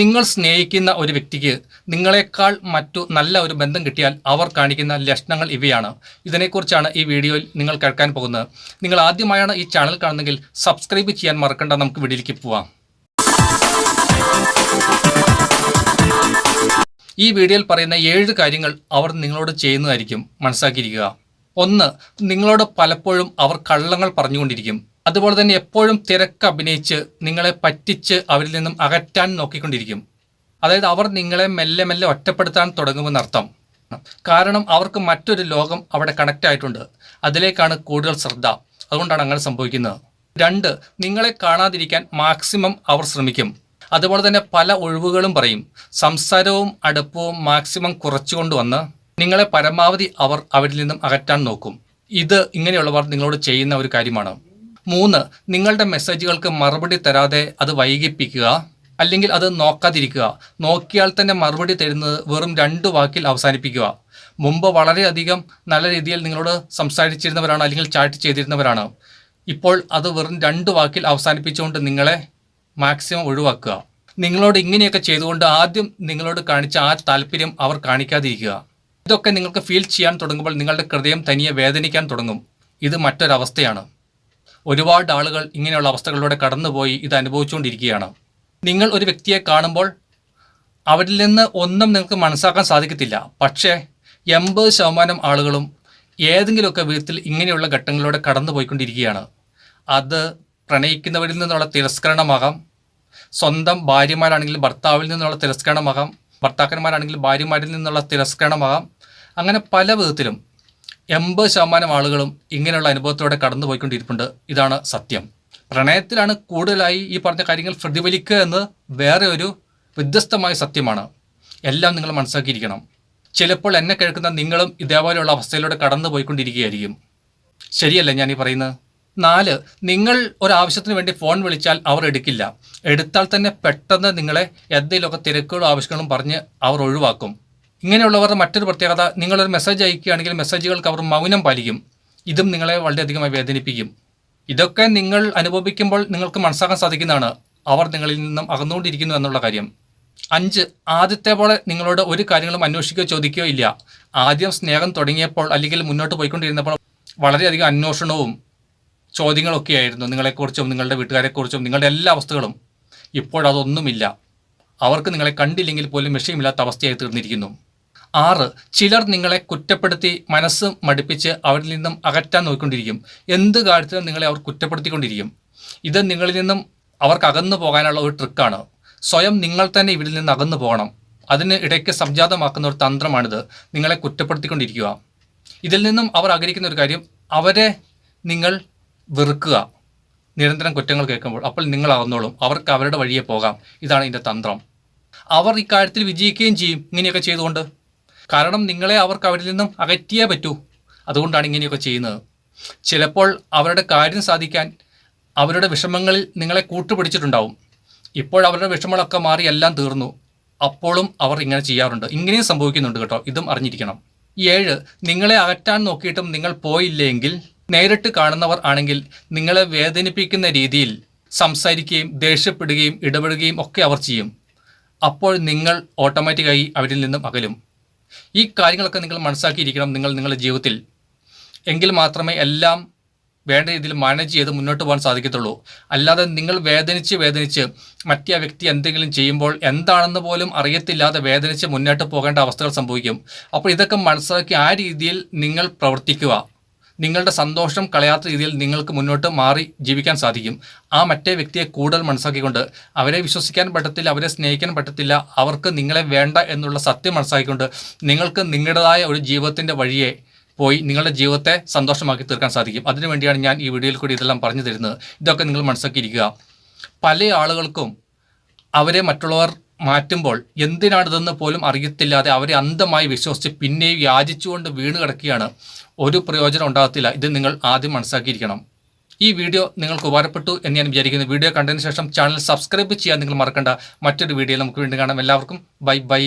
നിങ്ങൾ സ്നേഹിക്കുന്ന ഒരു വ്യക്തിക്ക് നിങ്ങളെക്കാൾ മറ്റു നല്ല ഒരു ബന്ധം കിട്ടിയാൽ അവർ കാണിക്കുന്ന ലക്ഷണങ്ങൾ ഇവയാണ്. ഇതിനെക്കുറിച്ചാണ് ഈ വീഡിയോയിൽ നിങ്ങൾ കേൾക്കാൻ പോകുന്നത്. നിങ്ങൾ ആദ്യമായാണ് ഈ ചാനൽ കാണുന്നതെങ്കിൽ സബ്സ്ക്രൈബ് ചെയ്യാൻ മറക്കണ്ട. നമുക്ക് വീഡിയോയിലേക്ക് പോവാം. ഈ വീഡിയോയിൽ പറയുന്ന ഏഴ് കാര്യങ്ങൾ അവർ നിങ്ങളോട് ചെയ്യുന്നതായിരിക്കും മനസ്സാക്കിയിരിക്കുക ഒന്ന് നിങ്ങളോട് പലപ്പോഴും അവർ കള്ളങ്ങൾ പറഞ്ഞുകൊണ്ടിരിക്കും. അതുപോലെ തന്നെ എപ്പോഴും തിരക്ക് അഭിനയിച്ച് നിങ്ങളെ പറ്റിച്ച് അവരിൽ നിന്നും അകറ്റാൻ നോക്കിക്കൊണ്ടിരിക്കും. അതായത് അവർ നിങ്ങളെ മെല്ലെ മെല്ലെ ഒറ്റപ്പെടുത്താൻ തുടങ്ങുമെന്നർത്ഥം കാരണം അവർക്ക് മറ്റൊരു ലോകം അവിടെ കണക്റ്റ് ആയിട്ടുണ്ട്. അതിലേക്കാണ് കൂടുതൽ ശ്രദ്ധ. അതുകൊണ്ടാണ് അങ്ങനെ സംഭവിക്കുന്നത്. രണ്ട് നിങ്ങളെ കാണാതിരിക്കാൻ മാക്സിമം അവർ ശ്രമിക്കും. അതുപോലെ തന്നെ പല ഒഴിവുകളും പറയും. സംസാരവും അടുപ്പവും മാക്സിമം കുറച്ചുകൊണ്ട് വന്ന് നിങ്ങളെ പരമാവധി അവർ അവരിൽ നിന്നും അകറ്റാൻ നോക്കും. ഇത് ഇങ്ങനെയുള്ളവർ നിങ്ങളോട് ചെയ്യുന്ന ഒരു കാര്യമാണ്. മൂന്ന് നിങ്ങളുടെ മെസ്സേജുകൾക്ക് മറുപടി തരാതെ അത് വൈകിപ്പിക്കുക അല്ലെങ്കിൽ അത് നോക്കാതിരിക്കുക. നോക്കിയാൽ തന്നെ മറുപടി തരുന്നത് വെറും രണ്ട് വാക്കിൽ അവസാനിപ്പിക്കുക. മുമ്പ് വളരെയധികം നല്ല രീതിയിൽ നിങ്ങളോട് സംസാരിച്ചിരുന്നവരാണ് അല്ലെങ്കിൽ ചാറ്റ് ചെയ്തിരുന്നവരാണ്. ഇപ്പോൾ അത് വെറും രണ്ട് വാക്കിൽ അവസാനിപ്പിച്ചുകൊണ്ട് നിങ്ങളെ മാക്സിമം ഒഴിവാക്കുക. നിങ്ങളോട് ഇങ്ങനെയൊക്കെ ചെയ്തുകൊണ്ട് ആദ്യം നിങ്ങളോട് കാണിച്ച ആ താല്പര്യം അവർ കാണിക്കാതിരിക്കുക. ഇതൊക്കെ നിങ്ങൾക്ക് ഫീൽ ചെയ്യാൻ തുടങ്ങുമ്പോൾ നിങ്ങളുടെ ഹൃദയം തനിയെ വേദനിക്കാൻ തുടങ്ങും. ഇത് മറ്റൊരവസ്ഥയാണ്. ഒരുപാട് ആളുകൾ ഇങ്ങനെയുള്ള അവസ്ഥകളിലൂടെ കടന്നുപോയി ഇത് അനുഭവിച്ചുകൊണ്ടിരിക്കുകയാണ്. നിങ്ങൾ ഒരു വ്യക്തിയെ കാണുമ്പോൾ അവരിൽ നിന്ന് ഒന്നും നിങ്ങൾക്ക് മനസ്സാക്കാൻ സാധിക്കത്തില്ല. പക്ഷേ എൺപത് ശതമാനം ആളുകളും ഏതെങ്കിലുമൊക്കെ വിധത്തിൽ ഇങ്ങനെയുള്ള ഘട്ടങ്ങളിലൂടെ കടന്നുപോയിക്കൊണ്ടിരിക്കുകയാണ്. അത് പ്രണയിക്കുന്നവരിൽ നിന്നുള്ള തിരസ്കരണമാകാം. സ്വന്തം ഭാര്യമാരാണെങ്കിൽ ഭർത്താവിൽ നിന്നുള്ള തിരസ്കരണമാകാം. ഭർത്താക്കന്മാരാണെങ്കിൽ ഭാര്യമാരിൽ നിന്നുള്ള തിരസ്കരണമാകാം. അങ്ങനെ പല വിധത്തിലും എൺപത് ശതമാനം ആളുകളും ഇങ്ങനെയുള്ള അനുഭവത്തോടെ കടന്നു പോയിക്കൊണ്ടിരിപ്പുണ്ട് ഇതാണ് സത്യം. പ്രണയത്തിലാണ് കൂടുതലായി ഈ പറഞ്ഞ കാര്യങ്ങൾ പ്രതിഫലിക്കുക എന്ന് വേറെ ഒരു വ്യത്യസ്തമായ സത്യമാണ്. എല്ലാം നിങ്ങൾ മനസ്സിലാക്കിയിരിക്കണം. ചിലപ്പോൾ എന്നെ കേൾക്കുന്ന നിങ്ങളും ഇതേപോലെയുള്ള അവസ്ഥയിലൂടെ കടന്നു പോയിക്കൊണ്ടിരിക്കുകയായിരിക്കും ശരിയല്ല ഞാൻ ഈ പറയുന്നത്. നാല് നിങ്ങൾ ഒരാവശ്യത്തിന് വേണ്ടി ഫോൺ വിളിച്ചാൽ അവർ എടുക്കില്ല. എടുത്താൽ തന്നെ പെട്ടെന്ന് നിങ്ങളെ എന്തെങ്കിലുമൊക്കെ തിരക്കുകളും ആവശ്യങ്ങളും പറഞ്ഞ് അവർ ഒഴിവാക്കും. ഇങ്ങനെയുള്ളവരുടെ മറ്റൊരു പ്രത്യേകത നിങ്ങളൊരു മെസ്സേജ് അയക്കുകയാണെങ്കിൽ മെസ്സേജുകൾക്ക് അവർ മൗനം പാലിക്കും. ഇതും നിങ്ങളെ വളരെയധികമായി വേദനിപ്പിക്കും. ഇതൊക്കെ നിങ്ങൾ അനുഭവിക്കുമ്പോൾ നിങ്ങൾക്ക് മനസ്സാക്കാൻ സാധിക്കുന്നതാണ്. അവർ നിങ്ങളിൽ നിന്നും അകന്നുകൊണ്ടിരിക്കുന്നു എന്നുള്ള കാര്യം. അഞ്ച് ആദ്യത്തെ പോലെ നിങ്ങളോട് ഒരു കാര്യങ്ങളും അന്വേഷിക്കുകയോ ചോദിക്കുകയോ ഇല്ല. ആദ്യം സ്നേഹം തുടങ്ങിയപ്പോൾ അല്ലെങ്കിൽ മുന്നോട്ട് പോയിക്കൊണ്ടിരുന്നപ്പോൾ വളരെയധികം അന്വേഷണവും ചോദ്യങ്ങളൊക്കെ ആയിരുന്നു. നിങ്ങളെക്കുറിച്ചും നിങ്ങളുടെ വീട്ടുകാരെക്കുറിച്ചും നിങ്ങളുടെ എല്ലാ അവസ്ഥകളും. ഇപ്പോഴതൊന്നുമില്ല അവർക്ക് നിങ്ങളെ കണ്ടില്ലെങ്കിൽ പോലും വിഷയമില്ലാത്ത അവസ്ഥയായി തീർന്നിരിക്കുന്നു. ആറ് ചിലർ നിങ്ങളെ കുറ്റപ്പെടുത്തി മനസ്സ് മടുപ്പിച്ച് അവരിൽ നിന്നും അകറ്റാൻ നോക്കിക്കൊണ്ടിരിക്കും. എന്ത് കാര്യത്തിലും നിങ്ങളെ അവർ കുറ്റപ്പെടുത്തിക്കൊണ്ടിരിക്കും. ഇത് നിങ്ങളിൽ നിന്നും അവർക്ക് അകന്നു പോകാനുള്ള ഒരു ട്രിക്കാണ്. സ്വയം നിങ്ങൾ തന്നെ ഇവരിൽ നിന്ന് അകന്നു പോകണം. അതിന് ഇടയ്ക്ക് സംജാതമാക്കുന്ന ഒരു തന്ത്രമാണിത്. നിങ്ങളെ കുറ്റപ്പെടുത്തിക്കൊണ്ടിരിക്കുക. ഇതിൽ നിന്നും അവർ ആഗ്രഹിക്കുന്ന ഒരു കാര്യം അവരെ നിങ്ങൾ വെറുക്കുക. നിരന്തരം കുറ്റങ്ങൾ കേൾക്കുമ്പോൾ അപ്പോൾ നിങ്ങൾ അകന്നോളും. അവർക്ക് അവരുടെ വഴിയെ പോകാം. ഇതാണ് ഇതിന്റെ തന്ത്രം. അവർ ഇക്കാര്യത്തിൽ വിജയിക്കുകയും ചെയ്യും. ഇങ്ങനെയൊക്കെ ചെയ്തുകൊണ്ട് കാരണം നിങ്ങളെ അവർക്ക് അവരിൽ നിന്നും അകറ്റിയേ പറ്റൂ. അതുകൊണ്ടാണ് ഇങ്ങനെയൊക്കെ ചെയ്യുന്നത്. ചിലപ്പോൾ അവരുടെ കാര്യം സാധിക്കാൻ അവരുടെ വിഷമങ്ങളിൽ നിങ്ങളെ കൂട്ടുപിടിച്ചിട്ടുണ്ടാവും. ഇപ്പോൾ അവരുടെ വിഷമങ്ങളൊക്കെ മാറി എല്ലാം തീർന്നു. അപ്പോഴും അവർ ഇങ്ങനെ ചെയ്യാറുണ്ട്. ഇങ്ങനെയും സംഭവിക്കുന്നുണ്ട് കേട്ടോ. ഇതും അറിഞ്ഞിരിക്കണം. ഏഴ് നിങ്ങളെ അകറ്റാൻ നോക്കിയിട്ടും നിങ്ങൾ പോയില്ലെങ്കിൽ നേരിട്ട് കാണുന്നവർ ആണെങ്കിൽ നിങ്ങളെ വേദനിപ്പിക്കുന്ന രീതിയിൽ സംസാരിക്കുകയും ദേഷ്യപ്പെടുകയും ഇടപെടുകയും ഒക്കെ അവർ ചെയ്യും. അപ്പോൾ നിങ്ങൾ ഓട്ടോമാറ്റിക്കായി അവരിൽ നിന്നും അകലും. ഈ കാര്യങ്ങളൊക്കെ നിങ്ങൾ മനസ്സിലാക്കിയിരിക്കണം നിങ്ങൾ നിങ്ങളുടെ ജീവിതത്തിൽ. എങ്കിൽ മാത്രമേ എല്ലാം വേണ്ട രീതിയിൽ മാനേജ് ചെയ്ത് മുന്നോട്ട് പോകാൻ സാധിക്കത്തുള്ളൂ. അല്ലാതെ നിങ്ങൾ വേദനിച്ച് വേദനിച്ച് മറ്റേ വ്യക്തി എന്തെങ്കിലും ചെയ്യുമ്പോൾ എന്താണെന്ന് പോലും അറിയത്തില്ലാതെ വേദനിച്ച് മുന്നോട്ട് പോകേണ്ട അവസ്ഥകൾ സംഭവിക്കും. അപ്പോൾ ഇതൊക്കെ മനസ്സിലാക്കി ആ രീതിയിൽ നിങ്ങൾ പ്രവർത്തിക്കുക. നിങ്ങളുടെ സന്തോഷം കളയാത്ത രീതിയിൽ നിങ്ങൾക്ക് മുന്നോട്ട് മാറി ജീവിക്കാൻ സാധിക്കും. ആ മറ്റേ വ്യക്തിയെ കൂടുതൽ മനസ്സാക്കിക്കൊണ്ട് അവരെ വിശ്വസിക്കാൻ പറ്റത്തില്ല അവരെ സ്നേഹിക്കാൻ പറ്റത്തില്ല അവർക്ക് നിങ്ങളെ വേണ്ട എന്നുള്ള സത്യം മനസ്സിലാക്കിക്കൊണ്ട് നിങ്ങൾക്ക് നിങ്ങളുടേതായ ഒരു ജീവിതത്തിന്റെ വഴിയെ പോയി നിങ്ങളുടെ ജീവിതത്തെ സന്തോഷമാക്കി തീർക്കാൻ സാധിക്കും. അതിനുവേണ്ടിയാണ് ഞാൻ ഈ വീഡിയോയിൽ കൂടി ഇതെല്ലാം പറഞ്ഞു തരുന്നത്. ഇതൊക്കെ നിങ്ങൾ മനസ്സിലാക്കിയിരിക്കുക പല ആളുകൾക്കും അവരെ മറ്റുള്ളവർ മാറ്റുമ്പോൾ എന്തിനാണിതെന്ന് പോലും അറിയത്തില്ലാതെ അവരെ അന്ധമായി വിശ്വസിച്ച് പിന്നെയും യാചിച്ചുകൊണ്ട് വീണ് കിടക്കുകയാണ്. ഒരു പ്രയോജനം ഉണ്ടാകത്തില്ല. ഇത് നിങ്ങൾ ആദ്യം മനസ്സിലാക്കിയിരിക്കണം. ഈ വീഡിയോ നിങ്ങൾക്ക് ഉപകാരപ്പെട്ടു എന്ന് ഞാൻ വിചാരിക്കുന്നു. വീഡിയോ കണ്ടതിന് ശേഷം ചാനൽ സബ്സ്ക്രൈബ് ചെയ്യാൻ നിങ്ങൾ മറക്കണ്ട. മറ്റൊരു വീഡിയോയിൽ നമുക്ക് വീണ്ടും കാണാം. എല്ലാവർക്കും ബൈ ബൈ.